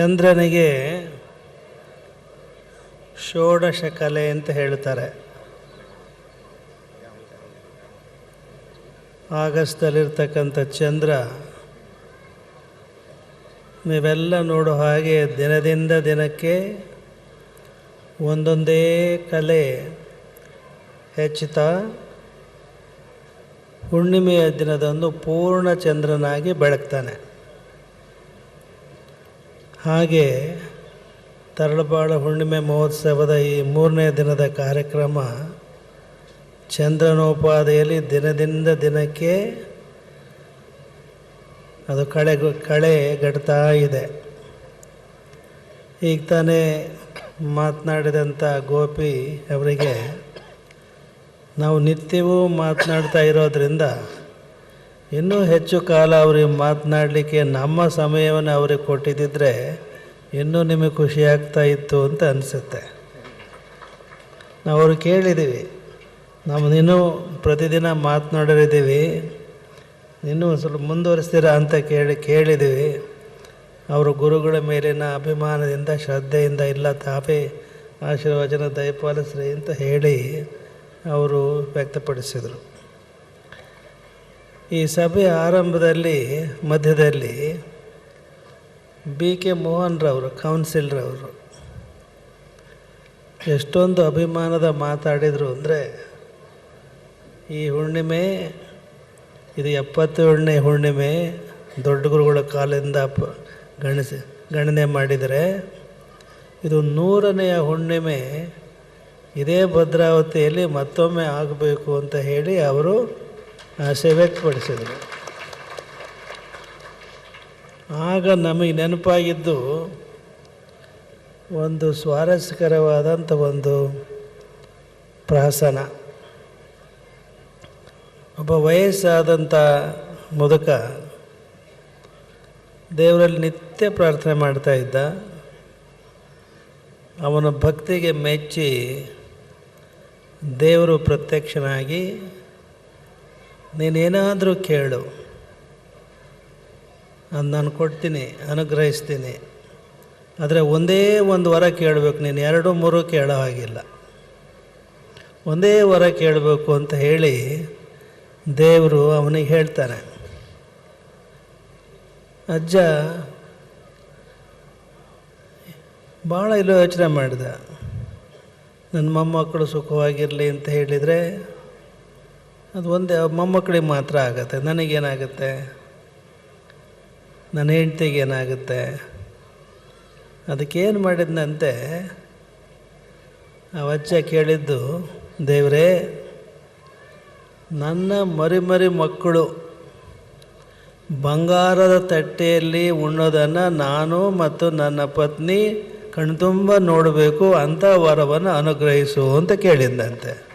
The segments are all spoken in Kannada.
ಚಂದ್ರನಿಗೆ ಷೋಡಶ ಕಲೆ ಅಂತ ಹೇಳ್ತಾರೆ ಆಗಸ್ಟಲ್ಲಿರ್ತಕ್ಕಂಥ ಚಂದ್ರ ನೀವೆಲ್ಲ ನೋಡೋ ಹಾಗೆ ದಿನದಿಂದ ದಿನಕ್ಕೆ ಒಂದೊಂದೇ ಕಲೆ ಹೆಚ್ಚುತ್ತಾ ಹುಣ್ಣಿಮೆಯ ದಿನದಂದು ಪೂರ್ಣ ಚಂದ್ರನಾಗಿ ಬೆಳಗ್ತಾನೆ. ಹಾಗೆ ತರಳಬಾಳ ಹುಣ್ಣಿಮೆ ಮಹೋತ್ಸವದ ಈ ಮೂರನೇ ದಿನದ ಕಾರ್ಯಕ್ರಮ ಚಂದ್ರನೋಪಾದಿಯಲ್ಲಿ ದಿನದಿಂದ ದಿನಕ್ಕೆ ಅದು ಕಳೆ ಕಳೆ ಗಡ್ತಾ ಇದೆ. ಈಗ ತಾನೇ ಮಾತನಾಡಿದಂಥ ಗೋಪಿ ಅವರಿಗೆ ನಾವು ನಿತ್ಯವೂ ಮಾತನಾಡ್ತಾ ಇರೋದ್ರಿಂದ ಇನ್ನೂ ಹೆಚ್ಚು ಕಾಲ ಅವ್ರಿಗೆ ಮಾತನಾಡಲಿಕ್ಕೆ ನಮ್ಮ ಸಮಯವನ್ನು ಅವ್ರಿಗೆ ಕೊಟ್ಟಿದ್ದಿದ್ರೆ ಇನ್ನೂ ನಿಮಗೆ ಖುಷಿ ಆಗ್ತಾ ಇತ್ತು ಅಂತ ಅನಿಸುತ್ತೆ. ನಾವು ಅವ್ರು ಕೇಳಿದ್ದೀವಿ, ನಾವು ಇನ್ನೂ ಪ್ರತಿದಿನ ಮಾತನಾಡಿದ್ದೀವಿ ಇನ್ನೂ ಒಂದು ಸ್ವಲ್ಪ ಮುಂದುವರಿಸ್ತೀರಾ ಅಂತ ಕೇಳಿ, ಕೇಳಿದ್ದೀವಿ. ಅವರು ಗುರುಗಳ ಮೇಲಿನ ಅಭಿಮಾನದಿಂದ, ಶ್ರದ್ಧೆಯಿಂದ, ಇಲ್ಲ ತಾಪೇ ಆಶೀರ್ವಚನ ದಯಪಾಲಿಸ್ರಿ ಅಂತ ಹೇಳಿ ಅವರು ವ್ಯಕ್ತಪಡಿಸಿದರು. ಈ ಸಭೆ ಆರಂಭದಲ್ಲಿ, ಮಧ್ಯದಲ್ಲಿ ಬಿ ಕೆ ಮೋಹನ್ರವರು, ಕೌನ್ಸಿಲ್ರವರು ಎಷ್ಟೊಂದು ಅಭಿಮಾನದ ಮಾತಾಡಿದರು ಅಂದರೆ, ಈ ಹುಣ್ಣಿಮೆ, ಇದು ಎಪ್ಪತ್ತೇಳನೇ ಹುಣ್ಣಿಮೆ, ದೊಡ್ಡ ಗುರುಗಳ ಕಾಲದಿಂದ ಪ, ಗಣಿಸಿ, ಗಣನೆ ಮಾಡಿದರೆ, ಇದು ನೂರನೆಯ ಹುಣ್ಣಿಮೆ, ಇದೇ ಭದ್ರಾವತಿಯಲ್ಲಿ ಮತ್ತೊಮ್ಮೆ ಆಗಬೇಕು ಅಂತ ಹೇಳಿ ಅವರು ಆಸೆ ವ್ಯಕ್ತಪಡಿಸಿದರು ಆಗ ನಮಗೆ ನೆನಪಾಗಿದ್ದು ಒಂದು ಸ್ವಾರಸ್ಯಕರವಾದಂಥ ಒಂದು ಪ್ರಹಸನ. ಒಬ್ಬ ವಯಸ್ಸಾದಂಥ ಮುದುಕ ದೇವರಲ್ಲಿ ನಿತ್ಯ ಪ್ರಾರ್ಥನೆ ಮಾಡ್ತಾ ಇದ್ದ. ಅವನ ಭಕ್ತಿಗೆ ಮೆಚ್ಚಿ ದೇವರು ಪ್ರತ್ಯಕ್ಷನಾಗಿ ನೀನೇನಾದರೂ ಕೇಳು. ಅದು ನಾನು ಕೊಡ್ತೀನಿ, ಅನುಗ್ರಹಿಸ್ತೀನಿ. ಆದರೆ ಒಂದೇ ಒಂದು ವರ ಕೇಳಬೇಕು, ನೀನು ಎರಡು ಮೂರು ಕೇಳೋ ಹಾಗಿಲ್ಲ. ಒಂದೇ ವರ ಕೇಳಬೇಕು ಅಂತ ಹೇಳಿ ದೇವರು ಅವನಿಗೆ ಹೇಳ್ತಾನೆ. ಅಜ್ಜ ಭಾಳ ಇಲ್ಲೋ ಯೋಚನೆ ಮಾಡಿದೆ. ನನ್ನ ಮೊಮ್ಮಕ್ಕಳು ಸುಖವಾಗಿರಲಿ ಅಂತ ಹೇಳಿದರೆ ಅದು ಒಂದೇ ಮೊಮ್ಮಕ್ಕಳಿಗೆ ಮಾತ್ರ ಆಗುತ್ತೆ. ನನಗೇನಾಗುತ್ತೆ? ನನ್ನ ಹೆಂಡ್ತಿಗೆ ಏನಾಗುತ್ತೆ? ಅದಕ್ಕೇನು ಮಾಡಿದ್ನಂತೆ? ಅಜ್ಜ ಕೇಳಿದ್ದು, ದೇವರೇ, ನನ್ನ ಮರಿ ಮರಿ ಮಕ್ಕಳು ಬಂಗಾರದ ತಟ್ಟೆಯಲ್ಲಿ ಉಣ್ಣೋದನ್ನು ನಾನು ಮತ್ತು ನನ್ನ ಪತ್ನಿ ಕಣ್ತುಂಬ ನೋಡಬೇಕು ಅಂಥ ವರವನ್ನು ಅನುಗ್ರಹಿಸು ಅಂತ ಕೇಳಿದ್ದಂತೆ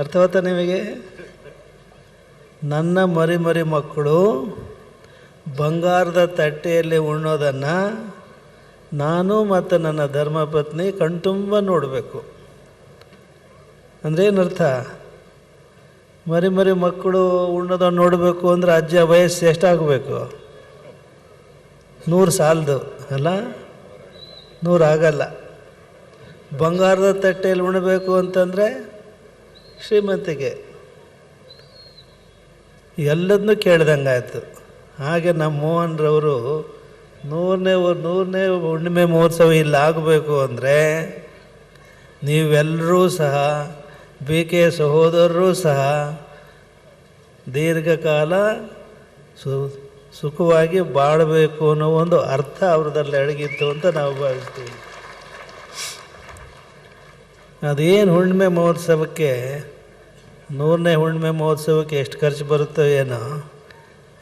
ಅರ್ಥವಾತ ನಿಮಗೆ? ನನ್ನ ಮರಿ ಮರಿ ಮಕ್ಕಳು ಬಂಗಾರದ ತಟ್ಟೆಯಲ್ಲಿ ಉಣ್ಣೋದನ್ನು ನಾನು ಮತ್ತು ನನ್ನ ಧರ್ಮಪತ್ನಿ ಕಣ್ತುಂಬ ನೋಡಬೇಕು. ಅಂದರೆ ಏನರ್ಥ? ಮರಿ ಮರಿ ಮಕ್ಕಳು ಉಣ್ಣೋದನ್ನು ನೋಡಬೇಕು ಅಂದರೆ ಅಜ್ಜ ವಯಸ್ಸು ಎಷ್ಟಾಗಬೇಕು? ನೂರು ಸಾಲದು, ಅಲ್ಲ? ನೂರಾಗಲ್ಲ ಬಂಗಾರದ ತಟ್ಟೆಯಲ್ಲಿ ಉಣಬೇಕು ಅಂತಂದರೆ ಶ್ರೀಮಂತಿಗೆ. ಎಲ್ಲದನ್ನೂ ಕೇಳ್ದಂಗಾಯಿತು. ಹಾಗೆ ನಮ್ಮ ಮೋಹನ್ರವರು ನೂರನೇ ನೂರನೇ ಹುಣ್ಣಿಮೆ ಮಹೋತ್ಸವ ಇಲ್ಲಿ ಆಗಬೇಕು ಅಂದರೆ ನೀವೆಲ್ಲರೂ ಸಹ ಬಿ ಕೆ ಸಹೋದರರೂ ಸಹ ದೀರ್ಘಕಾಲ ಸು, ಸುಖವಾಗಿ ಬಾಳಬೇಕು ಅನ್ನೋ ಒಂದು ಅರ್ಥ ಅವ್ರದಲ್ಲಿ ಅಡಗಿತ್ತು ಅಂತ ನಾವು ಭಾವಿಸ್ತೀವಿ. ಅದೇನು ಹುಣ್ಣಿಮೆ ಮಹೋತ್ಸವಕ್ಕೆ ನೂರನೇ ಹುಣ್ಣಿಮೆ ಮಹೋತ್ಸವಕ್ಕೆ ಎಷ್ಟು ಖರ್ಚು ಬರುತ್ತೋ ಏನೋ.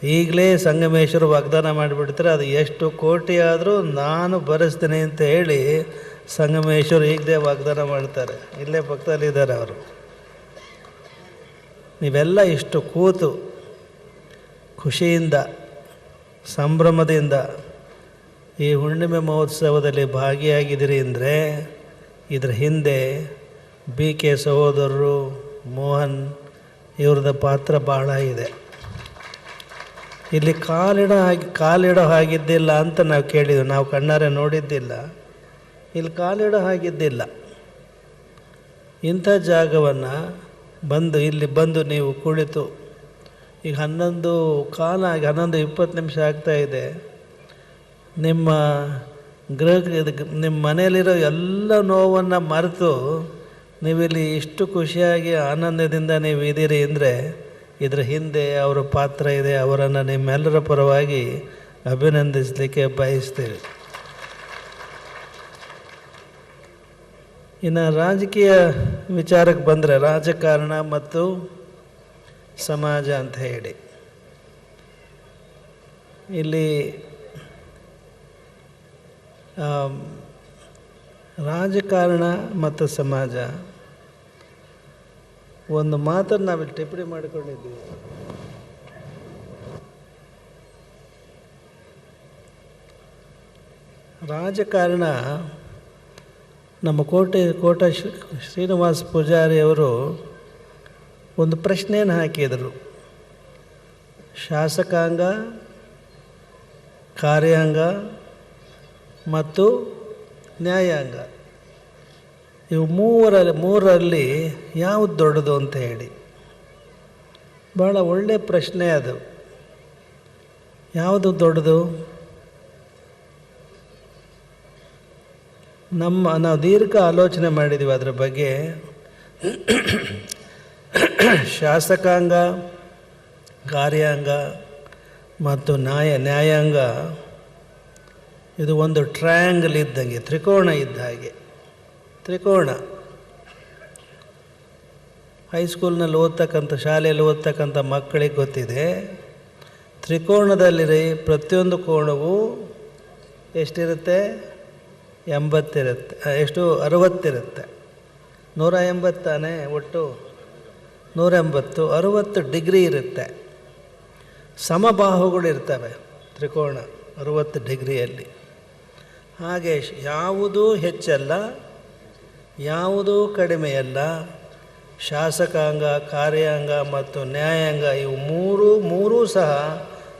ಈಗಲೇ ಸಂಗಮೇಶ್ವರ ವಾಗ್ದಾನ ಮಾಡಿಬಿಡ್ತಾರೆ. ಅದು ಎಷ್ಟು ಕೋಟಿ ಆದರೂ ನಾನು ಭರಿಸ್ತೀನಿ ಅಂತ ಹೇಳಿ ಸಂಗಮೇಶ್ವರ ಈಗಲೇ ವಾಗ್ದಾನ ಮಾಡ್ತಾರೆ. ಇಲ್ಲೇ ಪಕ್ಕದಲ್ಲಿದ್ದಾರೆ ಅವರು. ನೀವೆಲ್ಲ ಇಷ್ಟು ಕೂತು ಖುಷಿಯಿಂದ, ಸಂಭ್ರಮದಿಂದ ಈ ಹುಣ್ಣಿಮೆ ಮಹೋತ್ಸವದಲ್ಲಿ ಭಾಗಿಯಾಗಿದ್ದೀರಿ ಅಂದರೆ ಇದರ ಹಿಂದೆ ಬಿ ಕೆ ಸಹೋದರರು ಮೋಹನ್ ಇವ್ರದ್ದು ಪಾತ್ರ ಭಾಳ ಇದೆ. ಇಲ್ಲಿ ಕಾಲಿಡೋ ಹಾಗೆ, ಕಾಲಿಡೋ ಹಾಗಿದ್ದಿಲ್ಲ ಅಂತ ನಾವು ಕೇಳಿದ್ವಿ. ನಾವು ಕಣ್ಣಾರೆ ನೋಡಿದ್ದಿಲ್ಲ. ಇಲ್ಲಿ ಕಾಲಿಡೋ ಹಾಗಿದ್ದಿಲ್ಲ. ಇಂಥ ಜಾಗವನ್ನು ಬಂದು, ಇಲ್ಲಿ ಬಂದು ನೀವು ಕುಳಿತು, ಈಗ ಹನ್ನೊಂದು ಕಾಲ ಆಗಿ, ಹನ್ನೊಂದು ಇಪ್ಪತ್ತು ನಿಮಿಷ ಆಗ್ತಾ ಇದೆ. ನಿಮ್ಮ ಗೃಹ ನಿಮ್ಮ ಮನೆಯಲ್ಲಿರೋ ಎಲ್ಲ ನೋವನ್ನು ಮರೆತು ನೀವಿಲ್ಲಿ ಇಷ್ಟು ಖುಷಿಯಾಗಿ ಆನಂದದಿಂದ ನೀವು ಇದ್ದೀರಿ ಅಂದರೆ ಇದರ ಹಿಂದೆ ಅವರ ಪಾತ್ರ ಇದೆ, ಅವರನ್ನು ನಿಮ್ಮೆಲ್ಲರ ಪರವಾಗಿ ಅಭಿನಂದಿಸಲಿಕ್ಕೆ ಬಯಸ್ತೀವಿ. ಇನ್ನು ರಾಜಕೀಯ ವಿಚಾರಕ್ಕೆ ಬಂದರೆ ರಾಜಕಾರಣ ಮತ್ತು ಸಮಾಜ ಅಂತ ಹೇಳಿ. ಇಲ್ಲಿ ರಾಜಕಾರಣ ಮತ್ತು ಸಮಾಜ. ಒಂದು ಮಾತನ್ನು ನಾವಿಲ್ಲಿ ಟಿಪ್ಪಣಿ ಮಾಡಿಕೊಂಡಿದ್ದೀವಿ. ರಾಜಕಾರಣ, ನಮ್ಮ ಕೋಟೆ, ಕೋಟ ಶ್ರೀ, ಶ್ರೀನಿವಾಸ ಪೂಜಾರಿ ಅವರು ಒಂದು ಪ್ರಶ್ನೆಯನ್ನು ಹಾಕಿದರು. ಶಾಸಕಾಂಗ, ಕಾರ್ಯಾಂಗ ಮತ್ತು ನ್ಯಾಯಾಂಗ. ಇವು ಮೂವರಲ್ಲಿ, ಮೂರರಲ್ಲಿ ಯಾವುದು ದೊಡ್ಡದು ಅಂತ ಹೇಳಿ. ಭಾಳ ಒಳ್ಳೆಯ ಪ್ರಶ್ನೆ ಅದು. ಯಾವುದು ದೊಡ್ಡದು? ನಮ್ಮ, ನಾವು ದೀರ್ಘ ಆಲೋಚನೆ ಮಾಡಿದ್ದೀವಿ ಅದರ ಬಗ್ಗೆ. ಶಾಸಕಾಂಗ, ಕಾರ್ಯಾಂಗ ಮತ್ತು ನ್ಯಾಯ ನ್ಯಾಯಾಂಗ ಇದು ಒಂದು ಟ್ರಯಾಂಗಲ್ ಇದ್ದಂಗೆ, ತ್ರಿಕೋಣ ಇದ್ದ ಹಾಗೆ. ತ್ರಿಕೋಣ. ಹೈಸ್ಕೂಲ್ನಲ್ಲಿ ಓದ್ತಕ್ಕಂಥ, ಶಾಲೆಯಲ್ಲಿ ಓದ್ತಕ್ಕಂಥ ಮಕ್ಕಳಿಗೆ ಗೊತ್ತಿದೆ, ತ್ರಿಕೋಣದಲ್ಲಿರಿ ಪ್ರತಿಯೊಂದು ಕೋಣವು ಎಷ್ಟಿರುತ್ತೆ? ಎಂಬತ್ತಿರುತ್ತೆ ಎಷ್ಟು? ಅರವತ್ತಿರುತ್ತೆ. ನೂರ ಎಂಬತ್ತಾನೆ ಒಟ್ಟು? ನೂರ ಎಂಬತ್ತು, ಅರುವತ್ತು ಡಿಗ್ರಿ ಇರುತ್ತೆ. ಸಮಬಾಹುಗಳು ಇರ್ತವೆ, ತ್ರಿಕೋಣ, ಅರುವತ್ತು ಡಿಗ್ರಿಯಲ್ಲಿ. ಹಾಗೆ ಯಾವುದೂ ಹೆಚ್ಚಲ್ಲ, ಯಾವುದೂ ಕಡಿಮೆಯಲ್ಲ. ಶಾಸಕಾಂಗ, ಕಾರ್ಯಾಂಗ ಮತ್ತು ನ್ಯಾಯಾಂಗ ಇವು ಮೂರು, ಮೂರೂ ಸಹ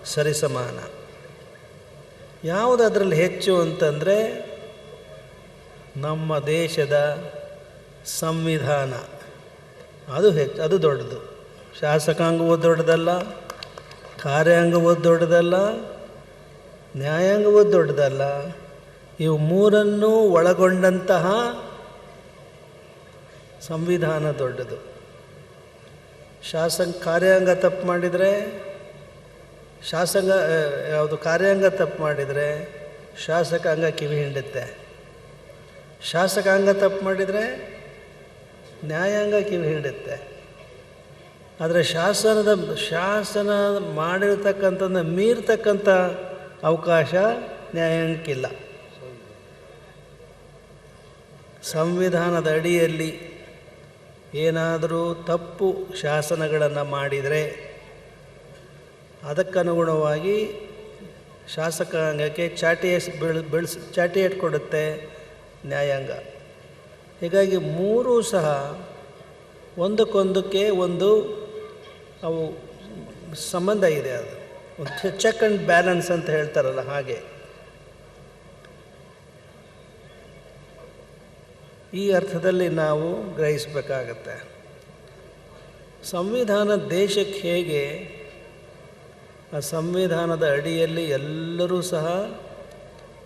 ಸರಿಸಮಾನ. ಯಾವುದು ಅದರಲ್ಲಿ ಹೆಚ್ಚು ಅಂತಂದರೆ ನಮ್ಮ ದೇಶದ ಸಂವಿಧಾನ. ಅದು ಹೆಚ್ಚು ಅದು ದೊಡ್ಡದು. ಶಾಸಕಾಂಗವೂ ದೊಡ್ಡದಲ್ಲ, ಕಾರ್ಯಾಂಗವೂ ದೊಡ್ಡದಲ್ಲ, ನ್ಯಾಯಾಂಗವೂ ದೊಡ್ಡದಲ್ಲ. ಇವು ಮೂರನ್ನೂ ಒಳಗೊಂಡಂತಹ ಸಂವಿಧಾನ ದೊಡ್ಡದು. ಶಾಸಂಗ ಕಾರ್ಯಾಂಗ ತಪ್ಪು ಮಾಡಿದರೆ, ಶಾಸಂಗ ಯಾವುದು ಕಾರ್ಯಾಂಗ ತಪ್ಪು ಮಾಡಿದರೆ ಶಾಸಕಾಂಗ ಕಿವಿ ಹಿಂಡುತ್ತೆ. ಶಾಸಕಾಂಗ ತಪ್ಪು ಮಾಡಿದರೆ ನ್ಯಾಯಾಂಗ ಕಿವಿ ಹಿಂಡುತ್ತೆ. ಆದರೆ ಶಾಸನದ, ಶಾಸನ ಮಾಡಿರ್ತಕ್ಕಂಥದ್ದನ್ನ ಮೀರ್ತಕ್ಕಂಥ ಅವಕಾಶ ನ್ಯಾಯಾಂಗಕ್ಕಿಲ್ಲ. ಸಂವಿಧಾನದ ಅಡಿಯಲ್ಲಿ ಏನಾದರೂ ತಪ್ಪು ಶಾಸನಗಳನ್ನು ಮಾಡಿದರೆ ಅದಕ್ಕನುಗುಣವಾಗಿ ಶಾಸಕಾಂಗಕ್ಕೆ ಚಾಟಿ ಬೆಳ್ ಬೆಳೆಸ್ ಚಾಟಿ ಕೊಡುತ್ತೆ ನ್ಯಾಯಾಂಗ. ಹೀಗಾಗಿ ಮೂರೂ ಸಹ ಒಂದಕ್ಕೊಂದಕ್ಕೆ ಒಂದು ಅವು ಸಂಬಂಧ ಇದೆ ಅದು. ಒಂದು ಚೆಕ್ ಆ್ಯಂಡ್ ಬ್ಯಾಲೆನ್ಸ್ ಅಂತ ಹೇಳ್ತಾರಲ್ಲ ಹಾಗೆ. ಈ ಅರ್ಥದಲ್ಲಿ ನಾವು ಗ್ರಹಿಸಬೇಕಾಗತ್ತೆ. ಸಂವಿಧಾನ ದೇಶಕ್ಕೆ ಹೇಗೆ, ಆ ಸಂವಿಧಾನದ ಅಡಿಯಲ್ಲಿ ಎಲ್ಲರೂ ಸಹ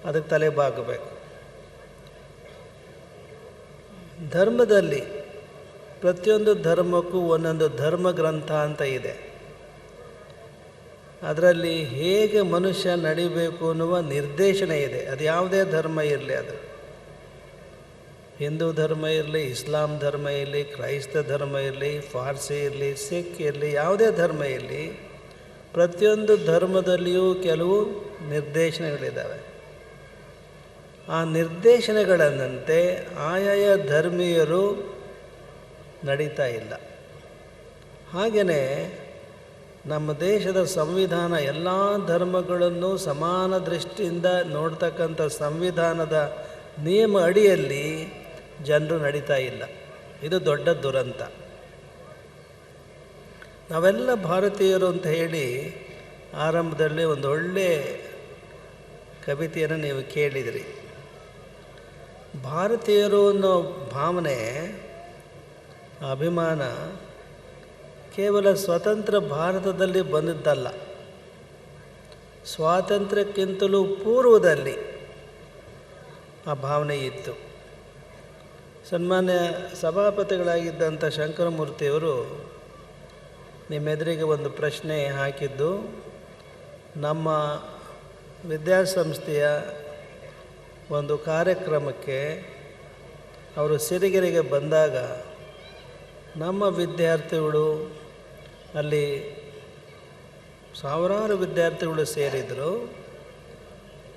ಅದಕ್ಕೆ ತಲೆ ಬಾಗಬೇಕು. ಧರ್ಮದಲ್ಲಿ ಪ್ರತಿಯೊಂದು ಧರ್ಮಕ್ಕೂ ಒಂದೊಂದು ಧರ್ಮ ಗ್ರಂಥ ಅಂತ ಇದೆ. ಅದರಲ್ಲಿ ಹೇಗೆ ಮನುಷ್ಯ ನಡಿಬೇಕು ಅನ್ನುವ ನಿರ್ದೇಶನ ಇದೆ. ಅದು ಯಾವುದೇ ಧರ್ಮ ಇರಲಿ ಅದು ಹಿಂದೂ ಧರ್ಮ ಇರಲಿ, ಇಸ್ಲಾಂ ಧರ್ಮ ಇರಲಿ, ಕ್ರೈಸ್ತ ಧರ್ಮ ಇರಲಿ, ಫಾರ್ಸಿ ಇರಲಿ, ಸಿಖ್ ಇರಲಿ, ಯಾವುದೇ ಧರ್ಮ ಇರಲಿ, ಪ್ರತಿಯೊಂದು ಧರ್ಮದಲ್ಲಿಯೂ ಕೆಲವು ನಿರ್ದೇಶನಗಳಿದ್ದಾವೆ. ಆ ನಿರ್ದೇಶನಗಳನ್ನಂತೆ ಆಯಾಯ ಧರ್ಮೀಯರು ನಡೀತಾ ಇಲ್ಲ. ಹಾಗೆಯೇ ನಮ್ಮ ದೇಶದ ಸಂವಿಧಾನ ಎಲ್ಲ ಧರ್ಮಗಳನ್ನು ಸಮಾನ ದೃಷ್ಟಿಯಿಂದ ನೋಡ್ತಕ್ಕಂಥ ಸಂವಿಧಾನದ ನಿಯಮ ಅಡಿಯಲ್ಲಿ ಜನರು ನಡೀತಾ ಇಲ್ಲ. ಇದು ದೊಡ್ಡ ದುರಂತ. ನಾವೆಲ್ಲ ಭಾರತೀಯರು ಅಂತ ಹೇಳಿ ಆರಂಭದಲ್ಲಿ ಒಂದು ಒಳ್ಳೆ ಕವಿತೆಯನ್ನು ನೀವು ಕೇಳಿದಿರಿ. ಭಾರತೀಯರು ಅನ್ನೋ ಭಾವನೆ, ಅಭಿಮಾನ ಕೇವಲ ಸ್ವತಂತ್ರ ಭಾರತದಲ್ಲಿ ಬಂದಿದ್ದಲ್ಲ. ಸ್ವಾತಂತ್ರ್ಯಕ್ಕಿಂತಲೂ ಪೂರ್ವದಲ್ಲಿ ಆ ಭಾವನೆ ಇತ್ತು. ಸನ್ಮಾನ್ಯ ಸಭಾಪತಿಗಳಾಗಿದ್ದಂಥ ಶಂಕರಮೂರ್ತಿಯವರು ನಿಮ್ಮೆದುರಿಗೆ ಒಂದು ಪ್ರಶ್ನೆ ಹಾಕಿದ್ದು, ನಮ್ಮ ವಿದ್ಯಾಸಂಸ್ಥೆಯ ಒಂದು ಕಾರ್ಯಕ್ರಮಕ್ಕೆ ಅವರು ಸಿರಿಗೆರೆಗೆ ಬಂದಾಗ ನಮ್ಮ ವಿದ್ಯಾರ್ಥಿಗಳು ಅಲ್ಲಿ ಸಾವಿರಾರು ವಿದ್ಯಾರ್ಥಿಗಳು ಸೇರಿದರು.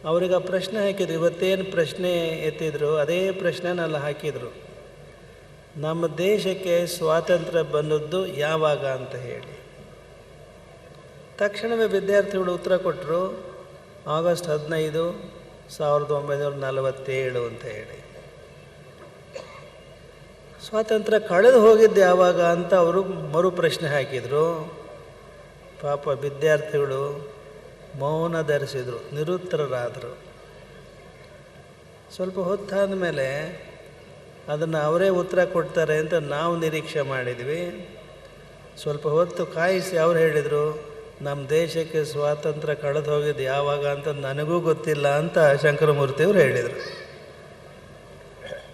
ಅವ್ರಿಗೆ ಆ ಪ್ರಶ್ನೆ ಹಾಕಿದ್ರು, ಇವತ್ತೇನು ಪ್ರಶ್ನೆ ಎತ್ತಿದ್ರು, ಅದೇ ಪ್ರಶ್ನೆನಲ್ಲಿ ಹಾಕಿದರು. ನಮ್ಮ ದೇಶಕ್ಕೆ ಸ್ವಾತಂತ್ರ್ಯ ಬಂದದ್ದು ಯಾವಾಗ ಅಂತ ಹೇಳಿ. ತಕ್ಷಣವೇ ವಿದ್ಯಾರ್ಥಿಗಳು ಉತ್ತರ ಕೊಟ್ಟರು ಆಗಸ್ಟ್ ಹದಿನೈದು ಸಾವಿರದ ಒಂಬೈನೂರ ನಲವತ್ತೇಳು ಅಂತ ಹೇಳಿ. ಸ್ವಾತಂತ್ರ್ಯ ಕಳೆದು ಹೋಗಿದ್ದು ಯಾವಾಗ ಅಂತ ಅವರು ಮರು ಪ್ರಶ್ನೆ ಹಾಕಿದರು. ಪಾಪ ವಿದ್ಯಾರ್ಥಿಗಳು ಮೌನ ಧರಿಸಿದರು ನಿರುತ್ತರರಾದರು. ಸ್ವಲ್ಪ ಹೊತ್ತಾದ ಮೇಲೆ ಅದನ್ನು ಅವರೇ ಉತ್ತರ ಕೊಡ್ತಾರೆ ಅಂತ ನಾವು ನಿರೀಕ್ಷೆ ಮಾಡಿದ್ವಿ. ಸ್ವಲ್ಪ ಹೊತ್ತು ಕಾಯಿಸಿ ಅವ್ರು ಹೇಳಿದರು ನಮ್ಮ ದೇಶಕ್ಕೆ ಸ್ವಾತಂತ್ರ್ಯ ಕಳೆದು ಹೋಗಿದ್ದು ಯಾವಾಗ ಅಂತ ನನಗೂ ಗೊತ್ತಿಲ್ಲ ಅಂತ ಶಂಕರಮೂರ್ತಿಯವರು ಹೇಳಿದರು.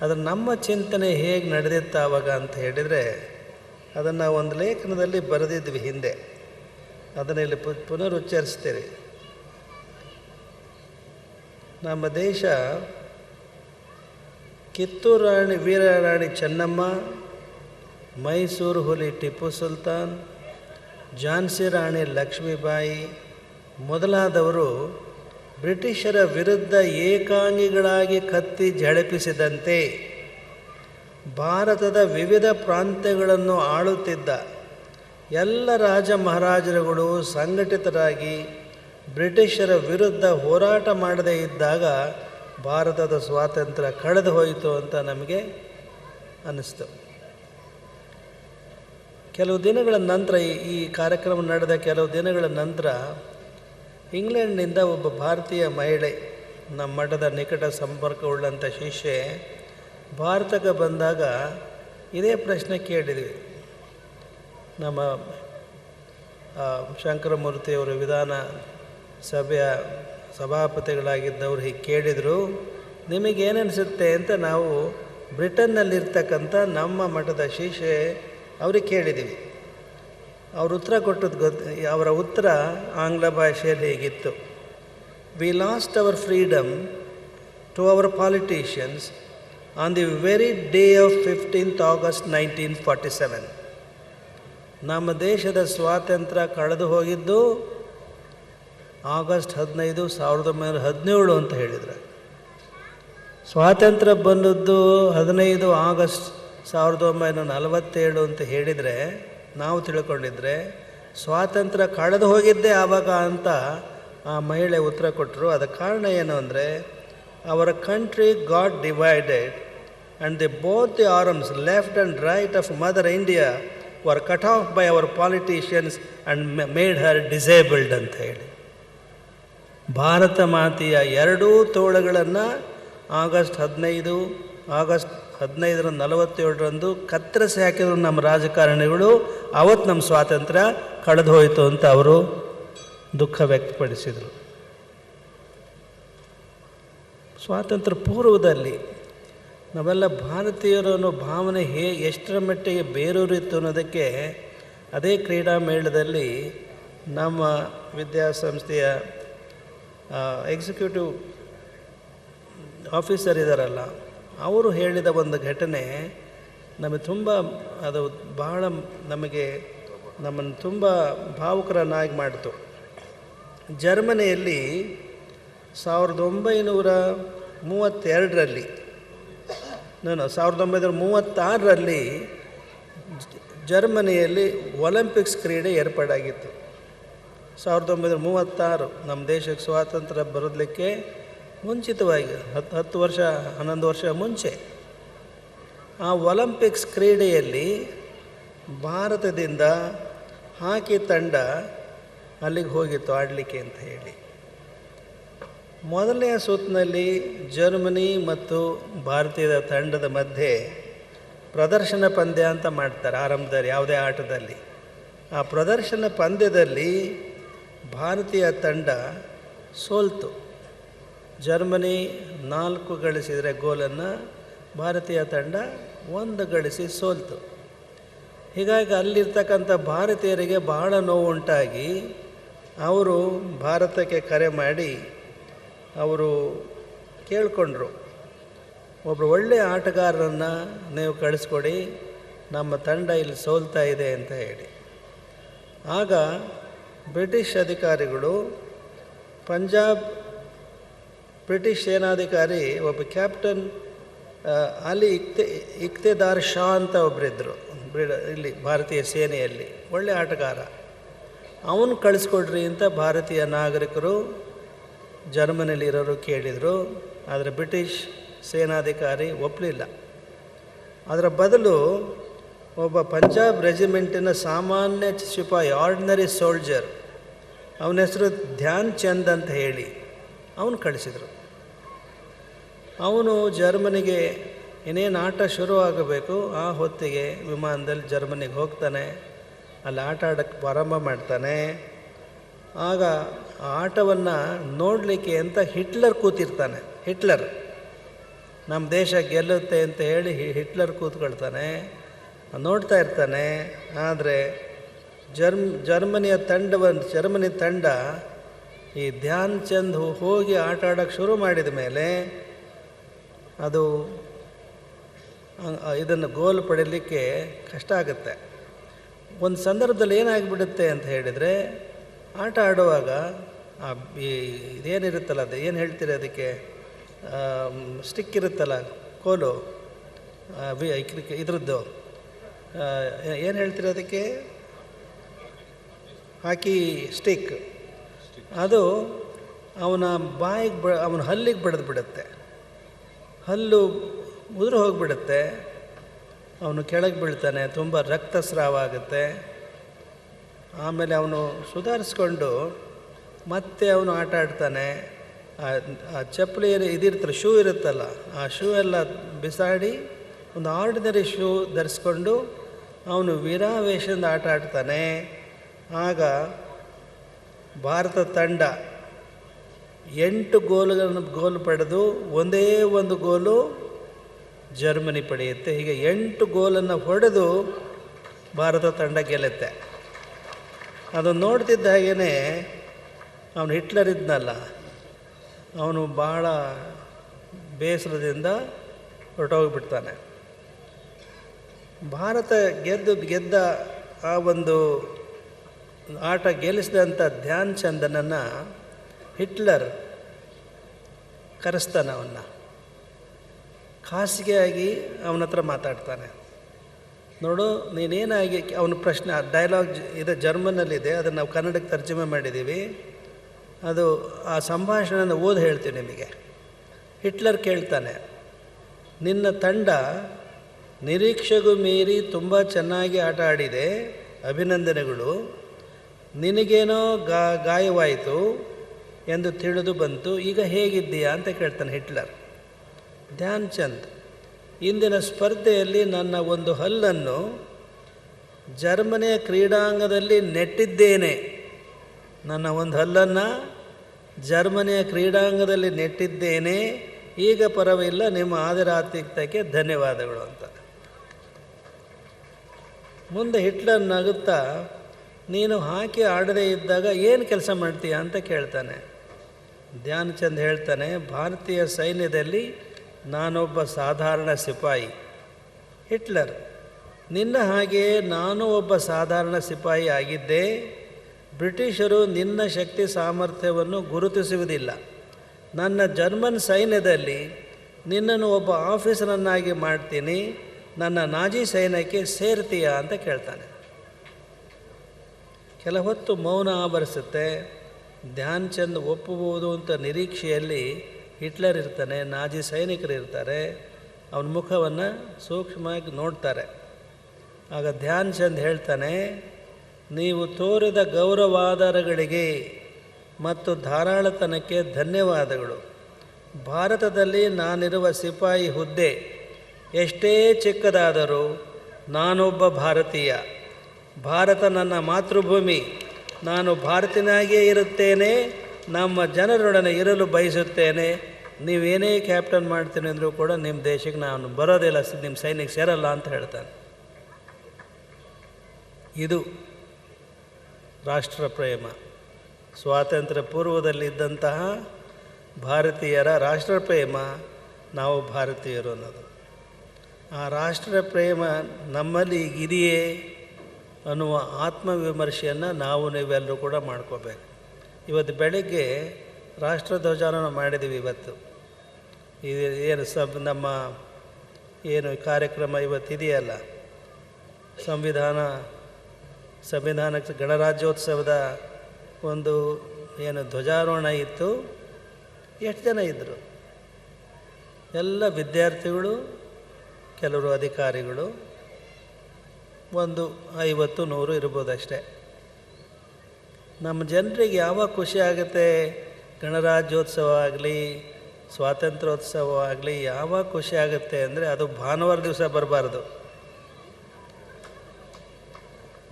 ಅದು ನಮ್ಮ ಚಿಂತನೆ ಹೇಗೆ ನಡೆದಿತ್ತು ಆವಾಗ ಅಂತ ಹೇಳಿದರೆ, ಅದನ್ನು ಒಂದು ಲೇಖನದಲ್ಲಿ ಬರೆದಿದ್ವಿ ಹಿಂದೆ. ಅದನ್ನು ಇಲ್ಲಿ ಪುನರುಚ್ಚರಿಸ್ತೀರಿ. ನಮ್ಮ ದೇಶ ಕಿತ್ತೂರು ರಾಣಿ ವೀರರಾಣಿ ಚೆನ್ನಮ್ಮ, ಮೈಸೂರು ಹುಲಿ ಟಿಪ್ಪು ಸುಲ್ತಾನ್, ಝಾನ್ಸಿ ರಾಣಿ ಲಕ್ಷ್ಮೀಬಾಯಿ ಮೊದಲಾದವರು ಬ್ರಿಟಿಷರ ವಿರುದ್ಧ ಏಕಾಂಗಿಗಳಾಗಿ ಕತ್ತಿ ಝಳಪಿಸಿದಂತೆ ಭಾರತದ ವಿವಿಧ ಪ್ರಾಂತ್ಯಗಳನ್ನು ಆಳುತ್ತಿದ್ದ ಎಲ್ಲ ರಾಜ ಮಹಾರಾಜರುಗಳು ಸಂಘಟಿತರಾಗಿ ಬ್ರಿಟಿಷರ ವಿರುದ್ಧ ಹೋರಾಟ ಮಾಡದೇ ಇದ್ದಾಗ ಭಾರತದ ಸ್ವಾತಂತ್ರ್ಯ ಕಳೆದು ಹೋಯಿತು ಅಂತ ನಮಗೆ ಅನ್ನಿಸ್ತು. ಕೆಲವು ದಿನಗಳ ನಂತರ ಈ ಕಾರ್ಯಕ್ರಮ ನಡೆದ ಕೆಲವು ದಿನಗಳ ನಂತರ ಇಂಗ್ಲೆಂಡ್ನಿಂದ ಒಬ್ಬ ಭಾರತೀಯ ಮಹಿಳೆ, ನಮ್ಮ ಮಠದ ನಿಕಟ ಸಂಪರ್ಕವುಳ್ಳಂಥ ಶಿಷ್ಯೆ ಭಾರತಕ್ಕೆ ಬಂದಾಗ ಇದೇ ಪ್ರಶ್ನೆ ಕೇಳಿದ್ವಿ. ನಮ್ಮ ಶಂಕರಮೂರ್ತಿಯವರು ವಿಧಾನ ಸಭೆಯ ಸಭಾಪತಿಗಳಾಗಿದ್ದವರು ಹೀಗೆ ಕೇಳಿದರು ನಿಮಗೇನಿಸುತ್ತೆ ಅಂತ ನಾವು ಬ್ರಿಟನ್ನಲ್ಲಿರ್ತಕ್ಕಂಥ ನಮ್ಮ ಮಠದ ಶೀಶೆ ಅವ್ರಿಗೆ ಕೇಳಿದ್ದೀವಿ. ಅವ್ರ ಉತ್ತರ ಕೊಟ್ಟದ್ದು ಗೊತ್ತು ಅವರ ಉತ್ತರ ಆಂಗ್ಲ ಭಾಷೆಯಲ್ಲಿ ಹೀಗಿತ್ತು. We lost our freedom to our politicians on the very day of fifteenth August nineteen forty seven ನಮ್ಮ ದೇಶದ ಸ್ವಾತಂತ್ರ್ಯ ಕಳೆದು ಹೋಗಿದ್ದು ಆಗಸ್ಟ್ ಹದಿನೈದು, ಸಾವಿರದ ಒಂಬೈನೂರ ಹದಿನೇಳು ಅಂತ ಹೇಳಿದರೆ. ಸ್ವಾತಂತ್ರ್ಯ ಬಂದದ್ದು ಹದಿನೈದು ಆಗಸ್ಟ್ ಸಾವಿರದ ಒಂಬೈನೂರ ನಲವತ್ತೇಳು ಅಂತ ಹೇಳಿದರೆ, ನಾವು ತಿಳ್ಕೊಂಡಿದ್ರೆ, ಸ್ವಾತಂತ್ರ್ಯ ಕಳೆದು ಹೋಗಿದ್ದೇ ಆವಾಗ ಅಂತ ಆ ಮಹಿಳೆ ಉತ್ತರ ಕೊಟ್ಟರು. ಅದಕ್ಕೆ ಕಾರಣ ಏನು ಅಂದರೆ, ಅವರ country got divided and the both the arms left and right of mother India were cut off by our politicians and made her disabled ಅಂತ ಹೇಳಿ. ಭಾರತ ಮಾತೆಯ ಎರಡೂ ತೋಳುಗಳನ್ನು ಆಗಸ್ಟ್ ಹದಿನೈದು, ಆಗಸ್ಟ್ ಹದಿನೈದರ ನಲವತ್ತೇಳರಂದು ಕತ್ತರಿಸಿ ಹಾಕಿದ್ರು ನಮ್ಮ ರಾಜಕಾರಣಿಗಳು. ಅವತ್ತು ನಮ್ಮ ಸ್ವಾತಂತ್ರ್ಯ ಕಳೆದು ಹೋಯಿತು ಅಂತ ಅವರು ದುಃಖ ವ್ಯಕ್ತಪಡಿಸಿದರು. ಸ್ವಾತಂತ್ರ್ಯ ಪೂರ್ವದಲ್ಲಿ ನಾವೆಲ್ಲ ಭಾರತೀಯರು ಅನ್ನೋ ಭಾವನೆ ಹೇ, ಎಷ್ಟರ ಮಟ್ಟಿಗೆ ಬೇರೂರಿತ್ತು ಅನ್ನೋದಕ್ಕೆ ಅದೇ ಕ್ರೀಡಾ ಮೇಳದಲ್ಲಿ ನಮ್ಮ ವಿದ್ಯಾಸಂಸ್ಥೆಯ ಎಕ್ಸಿಕ್ಯೂಟಿವ್ ಆಫೀಸರ್ ಇದ್ದಾರಲ್ಲ ಅವರು ಹೇಳಿದ ಒಂದು ಘಟನೆ ನಮಗೆ ತುಂಬ, ಅದು ಬಹಳ ನಮಗೆ ನಮ್ಮನ್ನು ತುಂಬ ಭಾವುಕರನ್ನಾಗಿ ಮಾಡಿತು. ಜರ್ಮನಿಯಲ್ಲಿ ಸಾವಿರದ ಒಂಬೈನೂರ ಮೂವತ್ತೆರಡರಲ್ಲಿ ನಾನು ಸಾವಿರದ ಒಂಬೈನೂರ ಮೂವತ್ತಾರರಲ್ಲಿ ಜರ್ಮನಿಯಲ್ಲಿ ಒಲಿಂಪಿಕ್ಸ್ ಕ್ರೀಡೆ ಏರ್ಪಾಡಾಗಿತ್ತು. ಸಾವಿರದ ಒಂಬೈನೂರ ಮೂವತ್ತಾರು ನಮ್ಮ ದೇಶಕ್ಕೆ ಸ್ವಾತಂತ್ರ್ಯ ಬರೋದಕ್ಕೆ ಮುಂಚಿತವಾಗಿ ಹತ್ತು ಹತ್ತು ವರ್ಷ, ಹನ್ನೊಂದು ವರ್ಷ ಮುಂಚೆ ಆ ಒಲಿಂಪಿಕ್ಸ್ ಕ್ರೀಡೆಯಲ್ಲಿ ಭಾರತದಿಂದ ಹಾಕಿ ತಂಡ ಅಲ್ಲಿಗೆ ಹೋಗಿತ್ತು ಆಡಲಿಕ್ಕೆ ಅಂತ ಹೇಳಿ. ಮೊದಲನೆಯ ಸುತ್ತಿನಲ್ಲಿ ಜರ್ಮನಿ ಮತ್ತು ಭಾರತೀಯ ತಂಡದ ಮಧ್ಯೆ ಪ್ರದರ್ಶನ ಪಂದ್ಯ ಅಂತ ಮಾಡ್ತಾರೆ ಆರಂಭದಲ್ಲಿ, ಯಾವುದೇ ಆಟದಲ್ಲಿ. ಆ ಪ್ರದರ್ಶನ ಪಂದ್ಯದಲ್ಲಿ ಭಾರತೀಯ ತಂಡ ಸೋಲ್ತು. ಜರ್ಮನಿ ನಾಲ್ಕು ಗಳಿಸಿದರೆ ಗೋಲನ್ನು, ಭಾರತೀಯ ತಂಡ ಒಂದು ಗಳಿಸಿ ಸೋಲ್ತು. ಹೀಗಾಗಿ ಅಲ್ಲಿರ್ತಕ್ಕಂಥ ಭಾರತೀಯರಿಗೆ ಬಹಳ ನೋವುಂಟಾಗಿ ಅವರು ಭಾರತಕ್ಕೆ ಕರೆ ಮಾಡಿ ಅವರು ಕೇಳಿಕೊಂಡ್ರು ಒಬ್ಬರು ಒಳ್ಳೆಯ ಆಟಗಾರರನ್ನು ನೀವು ಕಳಿಸ್ಕೊಡಿ, ನಮ್ಮ ತಂಡ ಇಲ್ಲಿ ಸೋಲ್ತಾ ಇದೆ ಅಂತ ಹೇಳಿ. ಆಗ ಬ್ರಿಟಿಷ್ ಅಧಿಕಾರಿಗಳು ಪಂಜಾಬ್ ಬ್ರಿಟಿಷ್ ಸೇನಾಧಿಕಾರಿ ಒಬ್ಬ ಕ್ಯಾಪ್ಟನ್ ಅಲ್ಲಿ ಅಲಿ ಇಕ್ತೆ, ಇಕ್ತೆದಾರ್ ಶಾ ಅಂತ ಒಬ್ಬರಿದ್ದರು ಇಲ್ಲಿ ಭಾರತೀಯ ಸೇನೆಯಲ್ಲಿ. ಒಳ್ಳೆ ಆಟಗಾರ. ಅವನು ಕಳಿಸ್ಕೊಡ್ರಿ ಅಂತ ಭಾರತೀಯ ನಾಗರಿಕರು ಜರ್ಮನಿಲಿರೋರು ಕೇಳಿದರು, ಆದರೆ ಬ್ರಿಟಿಷ್ ಸೇನಾಧಿಕಾರಿ ಒಪ್ಪಲಿಲ್ಲ ಅದರ ಬದಲು ಒಬ್ಬ ಪಂಜಾಬ್ ರೆಜಿಮೆಂಟಿನ ಸಾಮಾನ್ಯ ಸಿಪಾಯಿ ಆರ್ಡಿನರಿ ಸೋಲ್ಜರ್ ಅವನ ಹೆಸರು ಧ್ಯಾನ್ ಚಂದ್ ಅಂತ ಹೇಳಿ. ಅವನು ಕಳಿಸಿದರು. ಅವನು ಜರ್ಮನಿಗೆ ಇನ್ನೇನು ಆಟ ಶುರು ಆಗಬೇಕು, ಆ ಹೊತ್ತಿಗೆ ವಿಮಾನದಲ್ಲಿ ಜರ್ಮನಿಗೆ ಹೋಗ್ತಾನೆ. ಅಲ್ಲಿ ಆಟ ಆಡೋಕ್ಕೆ ಪ್ರಾರಂಭ ಮಾಡ್ತಾನೆ. ಆಗ ಆ ಆಟವನ್ನು ನೋಡಲಿಕ್ಕೆ ಅಂತ ಹಿಟ್ಲರ್ ಕೂತಿರ್ತಾನೆ. ಹಿಟ್ಲರ್. ನಮ್ಮ ದೇಶ ಗೆಲ್ಲುತ್ತೆ ಅಂತ ಹೇಳಿ ಹಿಟ್ಲರ್ ಕೂತ್ಕೊಳ್ತಾನೆ. ನೋಡ್ತಾ ಇರ್ತಾನೆ, ಆದರೆ ಜರ್ಮ್, ಜರ್ಮನಿಯ ತಂಡವನ್ನು ಜರ್ಮನಿ ತಂಡ ಈ ಧ್ಯಾನ್ ಚಂದ್ ಹೋಗಿ ಆಟ ಆಡೋಕ್ಕೆ ಶುರು ಮಾಡಿದ ಮೇಲೆ ಅದು ಇದನ್ನು ಗೋಲ್ ಪಡೀಲಿಕ್ಕೆ ಕಷ್ಟ ಆಗುತ್ತೆ. ಒಂದು ಸಂದರ್ಭದಲ್ಲಿ ಏನಾಗಿಬಿಡುತ್ತೆ ಅಂತ ಹೇಳಿದರೆ, ಆಟ ಆಡುವಾಗ ಆ ಈ ಇದೇನಿರುತ್ತಲ್ಲ, ಅದು ಏನು ಹೇಳ್ತೀರಿ ಅದಕ್ಕೆ? ಸ್ಟಿಕ್ ಇರುತ್ತಲ್ಲ, ಕೋಲು ಇದ್ರದ್ದು. ಏನು ಹೇಳ್ತೀರ ಅದಕ್ಕೆ? ಹಾಕಿ ಸ್ಟಿಕ್ ಅದು ಅವನ ಬಾಯಿಗೆ ಬ, ಅವನ ಹಲ್ಲಿಗೆ ಬಡಿದು ಬಿಡುತ್ತೆ. ಹಲ್ಲು ಉದುರು ಹೋಗಿಬಿಡುತ್ತೆ. ಅವನು ಕೆಳಗೆ ಬೀಳ್ತಾನೆ, ತುಂಬ ರಕ್ತಸ್ರಾವ ಆಗುತ್ತೆ. ಆಮೇಲೆ ಅವನು ಸುಧಾರಿಸ್ಕೊಂಡು ಮತ್ತೆ ಅವನು ಆಟ ಆಡ್ತಾನೆ. ಆ- ಚಪ್ಪಲಿ ಇದಿರ್ತಲ್ಲ, ಶೂ ಇರುತ್ತಲ್ಲ, ಆ ಶೂ ಎಲ್ಲ ಬಿಸಾಡಿ ಒಂದು ಆರ್ಡಿನರಿ ಶೂ ಧರಿಸ್ಕೊಂಡು ಅವನು ವೀರಾವೇಶದಿಂದ ಆಟ ಆಡ್ತಾನೆ. ಆಗ ಭಾರತ ತಂಡ ಎಂಟು ಗೋಲುಗಳನ್ನು, ಗೋಲು ಪಡೆದು ಒಂದೇ ಒಂದು ಗೋಲು ಜರ್ಮನಿ ಪಡೆಯುತ್ತೆ. ಹೀಗೆ ಎಂಟು ಗೋಲನ್ನು ಹೊಡೆದು ಭಾರತ ತಂಡ ಗೆಲ್ಲುತ್ತೆ. ಅದು ನೋಡ್ತಿದ್ದ ಹಾಗೇ ಅವನು ಹಿಟ್ಲರ್ ಇದ್ನಲ್ಲ, ಅವನು ಭಾಳ ಬೇಸರದಿಂದ ಹೊರಟೋಗ್ಬಿಡ್ತಾನೆ. ಭಾರತ ಗೆದ್ದು, ಗೆದ್ದ ಆ ಒಂದು ಆಟ ಗೆಲ್ಲಿಸಿದಂಥ ಧ್ಯಾನ್ ಚಂದನನ್ನು ಹಿಟ್ಲರ್ ಕರೆಸ್ತಾನೆ ಅವನ್ನ ಖಾಸಗಿಯಾಗಿ ಅವನ ಹತ್ರ ಮಾತಾಡ್ತಾನೆ. ನೋಡು, ನೀನೇನಾಗಿ ಅವನ ಪ್ರಶ್ನೆ ಡೈಲಾಗ್ ಇದೆ ಜರ್ಮನಲ್ಲಿದೆ ಅದನ್ನು ನಾವು ಕನ್ನಡಕ್ಕೆ ತರ್ಜಮೆ ಮಾಡಿದ್ದೀವಿ. ಅದು ಆ ಸಂಭಾಷಣೆಯನ್ನು ಓದಿ ಹೇಳ್ತೀವಿ ನಿಮಗೆ. ಹಿಟ್ಲರ್ ಕೇಳ್ತಾನೆ, ನಿನ್ನ ತಂಡ ನಿರೀಕ್ಷೆಗೂ ಮೀರಿ ತುಂಬ ಚೆನ್ನಾಗಿ ಆಟ ಆಡಿದೆ. ಅಭಿನಂದನೆಗಳು. ನಿನಗೇನೋ ಗಾ, ಗಾಯವಾಯಿತು ಎಂದು ತಿಳಿದು ಬಂತು. ಈಗ ಹೇಗಿದ್ದೀಯಾ ಅಂತ ಕೇಳ್ತಾನೆ ಹಿಟ್ಲರ್. ಧ್ಯಾನ್ ಚಂದ್ ಇಂದಿನ ಸ್ಪರ್ಧೆಯಲ್ಲಿ ನನ್ನ ಒಂದು ಹಲ್ಲನ್ನು ಜರ್ಮನಿಯ ಕ್ರೀಡಾಂಗದಲ್ಲಿ ನೆಟ್ಟಿದ್ದೇನೆ. ನನ್ನ ಒಂದು ಹಲ್ಲನ್ನು ಜರ್ಮನಿಯ ಕ್ರೀಡಾಂಗದಲ್ಲಿ ನೆಟ್ಟಿದ್ದೇನೆ. ಈಗ ಪರವಿಲ್ಲ ನಿಮ್ಮ ಆದರಾತ್ಮಿಕತೆಗೆ ಧನ್ಯವಾದಗಳು ಅಂತ. ಮುಂದೆ ಹಿಟ್ಲರ್ ನಗುತ್ತಾ, ನೀನು ಹಾಕಿ ಆಡದೇ ಇದ್ದಾಗ ಏನು ಕೆಲಸ ಮಾಡ್ತೀಯ? ಅಂತ ಕೇಳ್ತಾನೆ. ಧ್ಯಾನ್ ಚಂದ್ ಹೇಳ್ತಾನೆ, ಭಾರತೀಯ ಸೈನ್ಯದಲ್ಲಿ ನಾನೊಬ್ಬ ಸಾಧಾರಣ ಸಿಪಾಯಿ. ಹಿಟ್ಲರ್, ನಿನ್ನ ಹಾಗೆಯೇ ನಾನು ಒಬ್ಬ ಸಾಧಾರಣ ಸಿಪಾಯಿ ಆಗಿದ್ದೆ, ಬ್ರಿಟಿಷರು ನಿನ್ನ ಶಕ್ತಿ ಸಾಮರ್ಥ್ಯವನ್ನು ಗುರುತಿಸುವುದಿಲ್ಲ. ನನ್ನ ಜರ್ಮನ್ ಸೈನ್ಯದಲ್ಲಿ ನಿನ್ನನ್ನು ಒಬ್ಬ ಆಫೀಸರನ್ನಾಗಿ ಮಾಡ್ತೀನಿ. ನನ್ನ ನಾಜಿ ಸೈನ್ಯಕ್ಕೆ ಸೇರ್ತೀಯಾ ಅಂತ ಕೇಳ್ತಾನೆ. ಕೆಲ ಹೊತ್ತು ಮೌನ ಆವರಿಸುತ್ತೆ ಧ್ಯಾನ್ ಚಂದ್ ಒಪ್ಪಬಹುದು ಅಂತ ನಿರೀಕ್ಷೆಯಲ್ಲಿ ಹಿಟ್ಲರ್ ಇರ್ತಾನೆ, ನಾಜಿ ಸೈನಿಕರು ಇರ್ತಾರೆ, ಅವನ ಮುಖವನ್ನು ಸೂಕ್ಷ್ಮವಾಗಿ ನೋಡ್ತಾರೆ. ಆಗ ಧ್ಯಾನ್ ಚಂದ್ ಹೇಳ್ತಾನೆ, ನೀವು ತೋರಿದ ಗೌರವಾಧಾರಗಳಿಗೆ ಮತ್ತು ಧಾರಾಳತನಕ್ಕೆ ಧನ್ಯವಾದಗಳು. ಭಾರತದಲ್ಲಿ ನಾನಿರುವ ಸಿಪಾಯಿ ಹುದ್ದೆ ಎಷ್ಟೇ ಚಿಕ್ಕದಾದರೂ ನಾನೊಬ್ಬ ಭಾರತೀಯ. ಭಾರತ ನನ್ನ ಮಾತೃಭೂಮಿ. ನಾನು ಭಾರತನಾಗಿಯೇ ಇರುತ್ತೇನೆ. ನಮ್ಮ ಜನರೊಡನೆ ಇರಲು ಬಯಸುತ್ತೇನೆ. ನೀವೇನೇ ಕ್ಯಾಪ್ಟನ್ ಮಾಡ್ತೀನಿ ಅಂದರೂ ಕೂಡ ನಿಮ್ಮ ದೇಶಕ್ಕೆ ನಾನು ಬರೋದಿಲ್ಲ. ನಿಮ್ಮ ಸೈನಿಕ ಸೇರಲ್ಲ ಅಂತ ಹೇಳ್ತಾನೆ. ಇದು ರಾಷ್ಟ್ರ ಪ್ರೇಮ. ಸ್ವಾತಂತ್ರ್ಯ ಪೂರ್ವದಲ್ಲಿದ್ದಂತಹ ಭಾರತೀಯರ ರಾಷ್ಟ್ರ ಪ್ರೇಮ. ನಾವು ಭಾರತೀಯರು ಅನ್ನೋದು. ಆ ರಾಷ್ಟ್ರ ಪ್ರೇಮ ನಮ್ಮಲ್ಲಿ ಇದೆಯೇ ಅನ್ನುವ ಆತ್ಮವಿಮರ್ಶೆಯನ್ನು ನಾವು ನೀವೆಲ್ಲರೂ ಕೂಡ ಮಾಡ್ಕೋಬೇಕು. ಇವತ್ತು ಬೆಳಗ್ಗೆ ರಾಷ್ಟ್ರಧ್ವಜಾರೋಹಣ ಮಾಡಿದ್ದೀವಿ ಇವತ್ತು. ಇದು ಏನು ಸಬ್ ನಮ್ಮ ಏನು ಕಾರ್ಯಕ್ರಮ ಇವತ್ತಿದೆಯಲ್ಲ ಸಂವಿಧಾನ ಸಂವಿಧಾನಕ್ಕೆ ಗಣರಾಜ್ಯೋತ್ಸವದ ಒಂದು ಏನು ಧ್ವಜಾರೋಹಣ ಇತ್ತು. ಎಷ್ಟು ಜನ ಇದ್ದರು ಎಲ್ಲ ವಿದ್ಯಾರ್ಥಿಗಳು ಕೆಲವರು ಅಧಿಕಾರಿಗಳು ಒಂದು ಐವತ್ತು, ನೂರು ಇರ್ಬೋದಷ್ಟೇ. ನಮ್ಮ ಜನರಿಗೆ ಯಾವಾಗ ಖುಷಿ ಆಗುತ್ತೆ? ಗಣರಾಜ್ಯೋತ್ಸವ ಆಗಲಿ, ಸ್ವಾತಂತ್ರ್ಯೋತ್ಸವ ಆಗಲಿ ಯಾವಾಗ ಖುಷಿ ಆಗುತ್ತೆ ಅಂದರೆ ಅದು ಭಾನುವಾರ ದಿವಸ ಬರಬಾರ್ದು.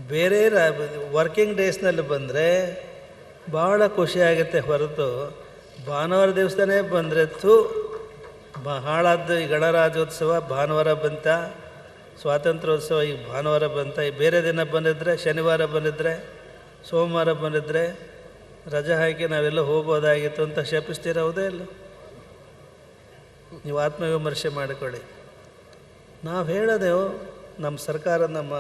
ಬೇರೆ ವರ್ಕಿಂಗ್ ಡೇಸ್ನಲ್ಲಿ ಬಂದರೆ ಭಾಳ ಖುಷಿಯಾಗುತ್ತೆ ಹೊರತು ಭಾನುವಾರ ದಿವಸನೇ ಬಂದರೆ ತು ಹಾಳಾದ್ದು ಈ ಗಣರಾಜ್ಯೋತ್ಸವ ಭಾನುವಾರ ಬಂತ, ಸ್ವಾತಂತ್ರ್ಯೋತ್ಸವ ಈಗ ಭಾನುವಾರ ಬಂತ. ಈ ಬೇರೆ ದಿನ ಬಂದಿದ್ದರೆ ಶನಿವಾರ ಬಂದಿದ್ರೆ, ಸೋಮವಾರ ಬಂದಿದ್ರೆ ರಜೆ ಹಾಕಿ ನಾವೆಲ್ಲ ಹೋಗ್ಬೋದಾಗಿತ್ತು ಅಂತ ಶಪಿಸ್ತಿರೋದೇ ಇಲ್ಲ? ನೀವು ಆತ್ಮವಿಮರ್ಶೆ ಮಾಡಿಕೊಳ್ಳಿ. ನಾವು ಹೇಳೋದೇವು ನಮ್ಮ ಸರ್ಕಾರ ನಮ್ಮ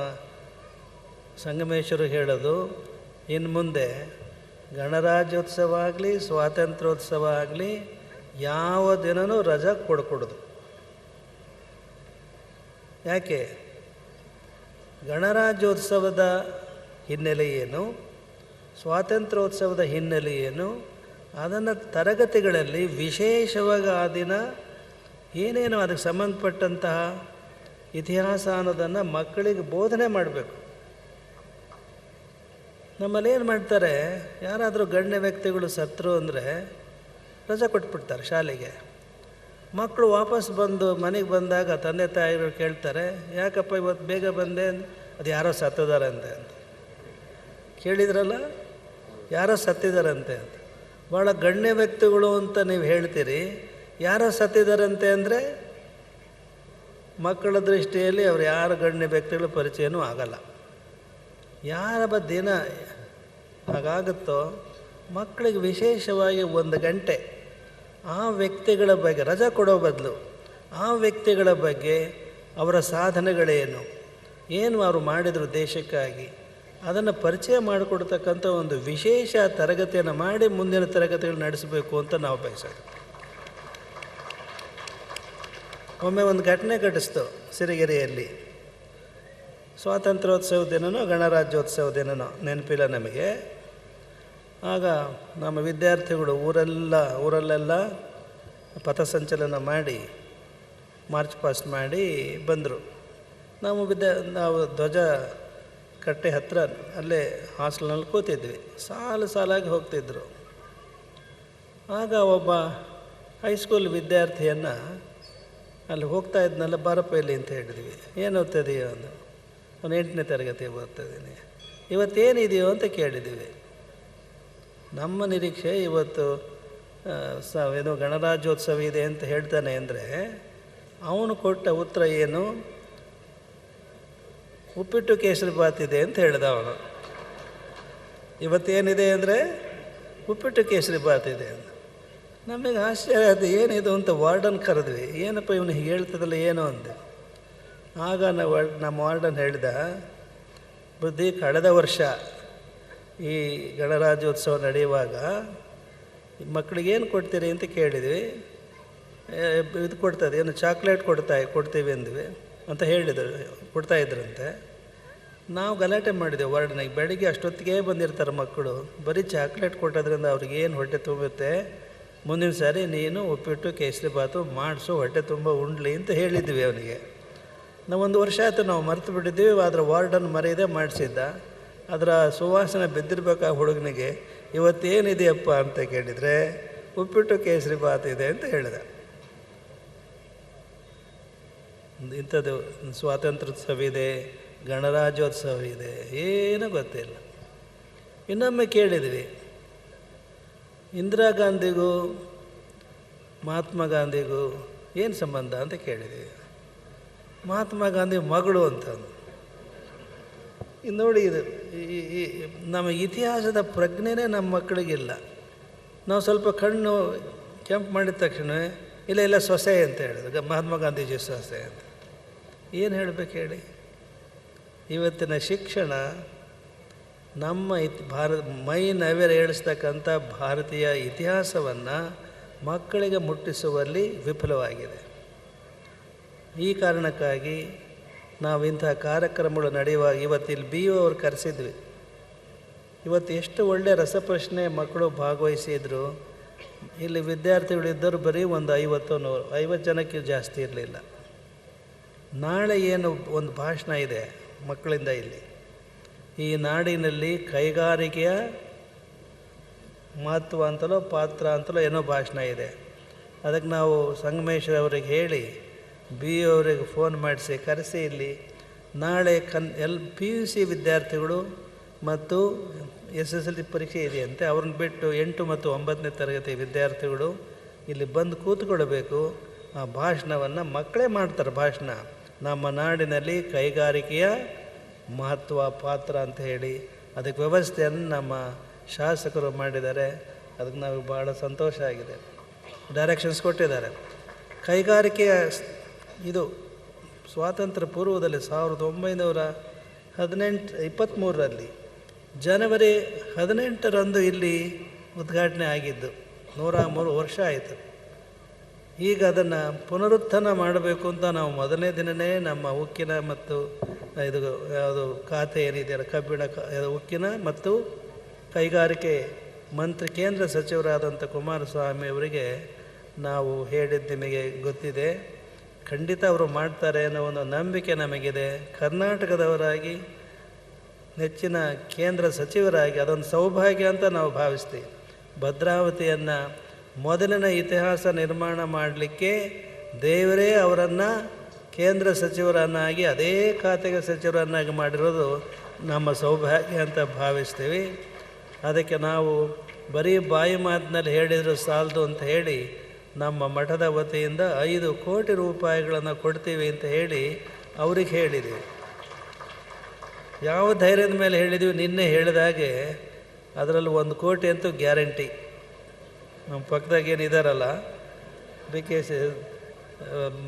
ಸಂಗಮೇಶ್ವರು ಹೇಳೋದು, ಇನ್ನು ಮುಂದೆ ಗಣರಾಜ್ಯೋತ್ಸವ ಆಗಲಿ, ಸ್ವಾತಂತ್ರ್ಯೋತ್ಸವ ಆಗಲಿ ಯಾವ ದಿನನೂ ರಜಾ ಕೊಡ್ಕೊಡೋದು. ಯಾಕೆ? ಗಣರಾಜ್ಯೋತ್ಸವದ ಹಿನ್ನೆಲೆ ಏನು? ಸ್ವಾತಂತ್ರ್ಯೋತ್ಸವದ ಹಿನ್ನೆಲೆ ಏನು? ಅದನ್ನು ತರಗತಿಗಳಲ್ಲಿ ವಿಶೇಷವಾಗಿ ಆ ದಿನ ಏನೇನು ಅದಕ್ಕೆ ಸಂಬಂಧಪಟ್ಟಂತಹ ಇತಿಹಾಸ ಅನ್ನೋದನ್ನು ಮಕ್ಕಳಿಗೆ ಬೋಧನೆ ಮಾಡಬೇಕು. ನಮ್ಮಲ್ಲಿ ಏನು ಮಾಡ್ತಾರೆ? ಯಾರಾದರೂ ಗಣ್ಯ ವ್ಯಕ್ತಿಗಳು ಸತ್ರು ಅಂದರೆ ರಜೆ ಕೊಟ್ಬಿಡ್ತಾರೆ ಶಾಲೆಗೆ. ಮಕ್ಕಳು ವಾಪಸ್ ಬಂದು ಮನೆಗೆ ಬಂದಾಗ ತಂದೆ ತಾಯಿಗಳು ಕೇಳ್ತಾರೆ, ಯಾಕಪ್ಪ ಇವತ್ತು ಬೇಗ ಬಂದೆ? ಅದು ಯಾರೋ ಸತ್ತಿದಾರಂತೆ ಅಂತ. ಕೇಳಿದ್ರಲ್ಲ? ಯಾರೋ ಸತ್ತಿದಾರಂತೆ ಅಂತ. ಭಾಳ ಗಣ್ಯ ವ್ಯಕ್ತಿಗಳು ಅಂತ ನೀವು ಹೇಳ್ತೀರಿ. ಯಾರೋ ಸತ್ತಿದಾರಂತೆ ಅಂದರೆ ಮಕ್ಕಳ ದೃಷ್ಟಿಯಲ್ಲಿ ಅವ್ರು ಯಾರು ಗಣ್ಯ ವ್ಯಕ್ತಿಗಳು ಪರಿಚಯನೂ ಆಗಲ್ಲ. ಯಾರ ದಿನ ಹಾಗಾಗುತ್ತೋ ಮಕ್ಕಳಿಗೆ ವಿಶೇಷವಾಗಿ ಒಂದು ಗಂಟೆ ಆ ವ್ಯಕ್ತಿಗಳ ಬಗ್ಗೆ, ರಜಾ ಕೊಡೋ ಬದಲು ಆ ವ್ಯಕ್ತಿಗಳ ಬಗ್ಗೆ ಅವರ ಸಾಧನೆಗಳೇನು? ಏನು ಅವರು ಮಾಡಿದರು ದೇಶಕ್ಕಾಗಿ? ಅದನ್ನು ಪರಿಚಯ ಮಾಡಿಕೊಡ್ತಕ್ಕಂಥ ಒಂದು ವಿಶೇಷ ತರಗತಿಯನ್ನು ಮಾಡಿ ಮುಂದಿನ ತರಗತಿಗಳು ನಡೆಸಬೇಕು ಅಂತ ನಾವು ಬಯಸೋದು. ಒಮ್ಮೆ ಒಂದು ಘಟನೆ ಘಟಿಸ್ತು ಸಿರಿಗೆರೆಯಲ್ಲಿ. ಸ್ವಾತಂತ್ರ್ಯೋತ್ಸವ ದಿನನೋ ಗಣರಾಜ್ಯೋತ್ಸವ ದಿನನೋ ನೆನಪಿಲ್ಲ ನಮಗೆ. ಆಗ ನಮ್ಮ ವಿದ್ಯಾರ್ಥಿಗಳು ಊರೆಲ್ಲ, ಊರಲ್ಲೆಲ್ಲ ಪಥಸಂಚಲನ ಮಾಡಿ, ಮಾರ್ಚ್ ಪಾಸ್ಟ್ ಮಾಡಿ ಬಂದರು. ನಾವು ವಿದ್ಯಾ, ನಾವು ಧ್ವಜ ಕಟ್ಟೆ ಹತ್ತಿರ ಅಲ್ಲೇ ಹಾಸ್ಟೆಲ್ನಲ್ಲಿ ಕೂತಿದ್ವಿ. ಸಾಲು ಸಾಲಾಗಿ ಹೋಗ್ತಿದ್ರು. ಆಗ ಒಬ್ಬ ಹೈಸ್ಕೂಲ್ ವಿದ್ಯಾರ್ಥಿಯನ್ನು ಅಲ್ಲಿ ಹೋಗ್ತಾ ಇದ್ನಲ್ಲ, ಬಾರಪ್ಪ ಇಲ್ಲಿ ಅಂತ ಹೇಳಿದ್ವಿ. ಏನು ಓದ್ತಿದೆಯೋ ಅಂದು. ಅವನು ಎಂಟನೇ ತರಗತಿ ಓದ್ತಿದ್ದೀನಿ ಇವತ್ತೇನಿದೆಯೋ ಅಂತ ಕೇಳಿದ್ದೀವಿ. ನಮ್ಮ ನಿರೀಕ್ಷೆ ಇವತ್ತು ಸ, ಏನು ಗಣರಾಜ್ಯೋತ್ಸವ ಇದೆ ಅಂತ ಹೇಳ್ತಾನೆ ಅಂದರೆ, ಅವನು ಕೊಟ್ಟ ಉತ್ತರ ಏನು? ಉಪ್ಪಿಟ್ಟು ಕೇಸರಿ ಬಾತ್ ಇದೆ ಅಂತ ಹೇಳಿದ ಅವನು. ಇವತ್ತೇನಿದೆ ಅಂದರೆ, ಉಪ್ಪಿಟ್ಟು ಕೇಸರಿ ಬಾತ್ ಇದೆ ಅಂತ. ನಮಗೆ ಆಶ್ಚರ್ಯ ಅದು ಏನಿದು ಅಂತ ವಾರ್ಡನ್ ಕರೆದ್ವಿ. ಏನಪ್ಪ ಇವನು ಹೇಳ್ತದಲ್ಲ ಏನು ಅಂದೆ. ಆಗ ನಮ್ಮ ವಾರ್ಡನ್ ಹೇಳಿದ, ಬುದ್ಧಿ ಕಳೆದ ವರ್ಷ ಈ ಗಣರಾಜ್ಯೋತ್ಸವ ನಡೆಯುವಾಗ ಮಕ್ಕಳಿಗೆ ಏನು ಕೊಡ್ತೀರಿ ಅಂತ ಕೇಳಿದ್ವಿ. ಇದು ಕೊಡ್ತದೆ, ಏನು ಚಾಕ್ಲೇಟ್ ಕೊಡ್ತಾ, ಕೊಡ್ತೀವಿ ಅಂದ್ವಿ ಅಂತ ಹೇಳಿದರು, ಕೊಡ್ತಾ ಇದ್ರಂತೆ. ನಾವು ಗಲಾಟೆ ಮಾಡಿದೆವು ವಾರ್ಡನಿಗೆ ಬೆಳಿಗ್ಗೆ ಅಷ್ಟೊತ್ತಿಗೆ ಬಂದಿರ್ತಾರೆ ಮಕ್ಕಳು. ಬರೀ ಚಾಕ್ಲೇಟ್ ಕೊಟ್ಟೋದ್ರಿಂದ ಅವ್ರಿಗೆ ಏನು ಹೊಟ್ಟೆ ತುಂಬುತ್ತೆ? ಮುಂದಿನ ಸಾರಿ ನೀನು ಉಪ್ಪಿಟ್ಟು, ಕೇಸರಿ ಬಾತು ಮಾಡಿಸು, ಹೊಟ್ಟೆ ತುಂಬ ಉಂಡ್ಲಿ ಅಂತ ಹೇಳಿದ್ವಿ ಅವನಿಗೆ. ನಾವು ಒಂದು ವರ್ಷ ಆಯಿತು ನಾವು ಮರೆತು ಬಿಟ್ಟಿದ್ದೀವಿ, ಆದರೆ ವಾರ್ಡನ್ ಮರೆಯದೆ ಮಾಡಿಸಿದ್ದ. ಅದರ ಸುವಾಸನೆ ಬಿದ್ದಿರ್ಬೇಕು ಆ ಹುಡುಗನಿಗೆ, ಇವತ್ತೇನಿದೆಯಪ್ಪ ಅಂತ ಕೇಳಿದರೆ, ಉಪ್ಪಿಟ್ಟು ಕೇಸರಿ ಬಾತ್ ಇದೆ ಅಂತ ಹೇಳಿದ. ಇಂಥದ್ದು ಸ್ವಾತಂತ್ರ್ಯೋತ್ಸವ ಇದೆ, ಗಣರಾಜ್ಯೋತ್ಸವ ಇದೆ, ಏನೂ ಗೊತ್ತಿಲ್ಲ. ಇನ್ನೊಮ್ಮೆ ಕೇಳಿದ್ವಿ. ಇಂದಿರಾ ಗಾಂಧಿಗೂ, ಮಹಾತ್ಮ ಗಾಂಧಿಗೂ ಏನು ಸಂಬಂಧ ಅಂತ ಕೇಳಿದ್ವಿ. ಮಹಾತ್ಮ ಗಾಂಧಿ ಮಗಳು ಅಂತ ಇದು ನೋಡಿ ಇದು ನಮ್ಮ ಇತಿಹಾಸದ ಪ್ರಜ್ಞೆನೇ ನಮ್ಮ ಮಕ್ಕಳಿಗಿಲ್ಲ. ನಾವು ಸ್ವಲ್ಪ ಕಣ್ಣು ಕೆಂಪು ಮಾಡಿದ ತಕ್ಷಣ, ಇಲ್ಲ ಇಲ್ಲ, ಸೊಸೆ ಅಂತ ಹೇಳಿದ್ರು ಮಹಾತ್ಮ ಗಾಂಧೀಜಿ ಸೊಸೆ ಅಂತ. ಏನು ಹೇಳಬೇಕು ಹೇಳಿ? ಇವತ್ತಿನ ಶಿಕ್ಷಣ ನಮ್ಮ ಇತ್, ಭಾರತ, ಮೈ ನವೆರ ಹೇಳಿಸ್ತಕ್ಕಂಥ ಭಾರತೀಯ ಇತಿಹಾಸವನ್ನು ಮಕ್ಕಳಿಗೆ ಮುಟ್ಟಿಸುವಲ್ಲಿ ವಿಫಲವಾಗಿದೆ. ಈ ಕಾರಣಕ್ಕಾಗಿ ನಾವು ಇಂತಹ ಕಾರ್ಯಕ್ರಮಗಳು ನಡೆಯುವಾಗ ಇವತ್ತು ಇಲ್ಲಿ ಬಿ ಅವ್ರು ಕರೆಸಿದ್ವಿ. ಇವತ್ತು ಎಷ್ಟು ಒಳ್ಳೆಯ ರಸಪ್ರಶ್ನೆ ಮಕ್ಕಳು ಭಾಗವಹಿಸಿದ್ರು. ಇಲ್ಲಿ ವಿದ್ಯಾರ್ಥಿಗಳಿದ್ದರು ಬರೀ ಒಂದು ಐವತ್ತು ನೂರು, ಐವತ್ತು ಜನಕ್ಕೆ ಜಾಸ್ತಿ ಇರಲಿಲ್ಲ. ನಾಳೆ ಏನು ಒಂದು ಭಾಷಣ ಇದೆ ಮಕ್ಕಳಿಂದ ಇಲ್ಲಿ. ಈ ನಾಡಿನಲ್ಲಿ ಕೈಗಾರಿಕೆಯ ಮಹತ್ವ ಅಂತಲೋ, ಪಾತ್ರ ಅಂತಲೋ ಏನೋ ಭಾಷಣ ಇದೆ. ಅದಕ್ಕೆ ನಾವು ಸಂಗಮೇಶ್ವರ ಅವರಿಗೆ ಹೇಳಿ ಬಿ ಅವರಿಗೆ ಫೋನ್ ಮಾಡಿಸಿ, ಕರೆಸಿ ಇಲ್ಲಿ ನಾಳೆ ಕನ್ ಎಲ್ ಪಿ ಯು ಸಿ ವಿದ್ಯಾರ್ಥಿಗಳು ಮತ್ತು ಎಸ್ ಎಸ್ ಎಲ್ ಸಿ ಪರೀಕ್ಷೆ ಇದೆಯಂತೆ, ಅವ್ರನ್ನ ಬಿಟ್ಟು ಎಂಟು ಮತ್ತು ಒಂಬತ್ತನೇ ತರಗತಿ ವಿದ್ಯಾರ್ಥಿಗಳು ಇಲ್ಲಿ ಬಂದು ಕೂತ್ಕೊಳ್ಬೇಕು. ಆ ಭಾಷಣವನ್ನು ಮಕ್ಕಳೇ ಮಾಡ್ತಾರೆ ಭಾಷಣ. ನಮ್ಮ ನಾಡಿನಲ್ಲಿ ಕೈಗಾರಿಕೆಯ ಮಹತ್ವ ಪಾತ್ರ ಅಂತ ಹೇಳಿ ಅದಕ್ಕೆ ವ್ಯವಸ್ಥೆಯನ್ನು ನಮ್ಮ ಶಾಸಕರು ಮಾಡಿದ್ದಾರೆ. ಅದಕ್ಕೆ ನಾವು ಭಾಳ ಸಂತೋಷ ಆಗಿದೆ. ಡೈರೆಕ್ಷನ್ಸ್ ಕೊಟ್ಟಿದ್ದಾರೆ. ಕೈಗಾರಿಕೆಯ ಇದು ಸ್ವಾತಂತ್ರ್ಯ ಪೂರ್ವದಲ್ಲಿ ಸಾವಿರದ ಒಂಬೈನೂರ ಹದಿನೆಂಟು ಇಪ್ಪತ್ತ್ಮೂರರಲ್ಲಿ ಜನವರಿ ಹದಿನೆಂಟರಂದು ಇಲ್ಲಿ ಉದ್ಘಾಟನೆ ಆಗಿದ್ದು ನೂರ ಮೂರು ವರ್ಷ ಆಯಿತು. ಈಗ ಅದನ್ನು ಪುನರುತ್ಥಾನ ಮಾಡಬೇಕು ಅಂತ ನಾವು ಮೊದಲನೇ ದಿನವೇ ನಮ್ಮ ಉಕ್ಕಿನ ಮತ್ತು ಇದು ಯಾವುದು ಖಾತೆ ಏನಿದೆಯಲ್ಲ, ಕಬ್ಬಿಣ ಉಕ್ಕಿನ ಮತ್ತು ಕೈಗಾರಿಕೆ ಮಂತ್ರಿ, ಕೇಂದ್ರ ಸಚಿವರಾದಂಥ ಕುಮಾರಸ್ವಾಮಿ ಅವರಿಗೆ ನಾವು ಹೇಳಿದ್ದು ನಿಮಗೆ ಗೊತ್ತಿದೆ. ಖಂಡಿತ ಅವರು ಮಾಡ್ತಾರೆ ಅನ್ನೋ ಒಂದು ನಂಬಿಕೆ ನಮಗಿದೆ. ಕರ್ನಾಟಕದವರಾಗಿ, ನೆಚ್ಚಿನ ಕೇಂದ್ರ ಸಚಿವರಾಗಿ ಅದೊಂದು ಸೌಭಾಗ್ಯ ಅಂತ ನಾವು ಭಾವಿಸ್ತೀವಿ. ಭದ್ರಾವತಿಯನ್ನು ಮೊದಲಿನ ಇತಿಹಾಸ ನಿರ್ಮಾಣ ಮಾಡಲಿಕ್ಕೆ ದೇವರೇ ಅವರನ್ನು ಕೇಂದ್ರ ಸಚಿವರನ್ನಾಗಿ, ಅದೇ ಖಾತೆಗೆ ಸಚಿವರನ್ನಾಗಿ ಮಾಡಿರೋದು ನಮ್ಮ ಸೌಭಾಗ್ಯ ಅಂತ ಭಾವಿಸ್ತೀವಿ. ಅದಕ್ಕೆ ನಾವು ಬರೀ ಬಾಯಿ ಮಾತಿನಲ್ಲಿ ಹೇಳಿದರೂ ಸಾಲದು ಅಂತ ಹೇಳಿ ನಮ್ಮ ಮಠದ ವತಿಯಿಂದ ಐದು ಕೋಟಿ ರೂಪಾಯಿಗಳನ್ನು ಕೊಡ್ತೀವಿ ಅಂತ ಹೇಳಿ ಅವ್ರಿಗೆ ಹೇಳಿದ್ದೀವಿ ಯಾವ ಧೈರ್ಯದ ಮೇಲೆ ಹೇಳಿದ್ವಿ? ನಿನ್ನೆ ಹೇಳಿದಾಗೆ ಅದರಲ್ಲಿ ಒಂದು ಕೋಟಿ ಅಂತೂ ಗ್ಯಾರಂಟಿ. ನಮ್ಮ ಪಕ್ಕದಾಗ ಏನಿದಾರಲ್ಲ ಬಿ ಕೆ ಸಿ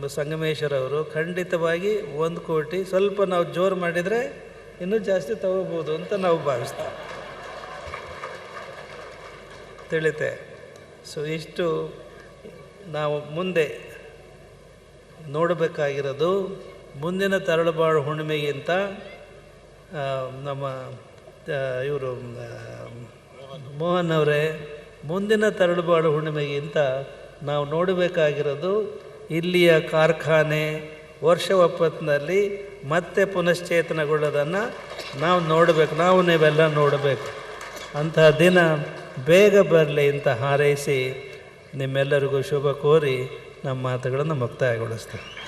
ಸಂಗಮೇಶ್ವರ ಅವರು ಖಂಡಿತವಾಗಿ ಒಂದು ಕೋಟಿ ಸ್ವಲ್ಪ ನಾವು ಜೋರು ಮಾಡಿದರೆ ಇನ್ನೂ ಜಾಸ್ತಿ ತಗೋಬೋದು ಅಂತ ನಾವು ಭಾವಿಸ್ತೇವೆ. ತಿಳಿತೆ. ಸೊ ಇಷ್ಟು ನಾವು ಮುಂದೆ ನೋಡಬೇಕಾಗಿರೋದು ಮುಂದಿನ ತರಳುಬಾಳು ಹುಣ್ಣಿಮೆಗಿಂತ ನಮ್ಮ ಇವರು ಮೋಹನ್ ಅವರೇ ಮುಂದಿನ ತರಳುಬಾಳು ಹುಣ್ಣಿಮೆಗಿಂತ ನಾವು ನೋಡಬೇಕಾಗಿರೋದು ಇಲ್ಲಿಯ ಕಾರ್ಖಾನೆ ವರ್ಷ ಒಪ್ಪತ್ತಿನಲ್ಲಿ ಮತ್ತೆ ಪುನಶ್ಚೇತನಗೊಳ್ಳೋದನ್ನು ನಾವು ನೋಡಬೇಕು, ನಾವು ನೀವೆಲ್ಲ ನೋಡಬೇಕು. ಅಂತಹ ದಿನ ಬೇಗ ಬರಲಿ ಅಂತ ಹಾರೈಸಿ ನಿಮ್ಮೆಲ್ಲರಿಗೂ ಶುಭ ಕೋರಿ ನಮ್ಮ ಮಾತುಗಳನ್ನು ಮುಕ್ತಾಯಗೊಳಿಸ್ತೇವೆ.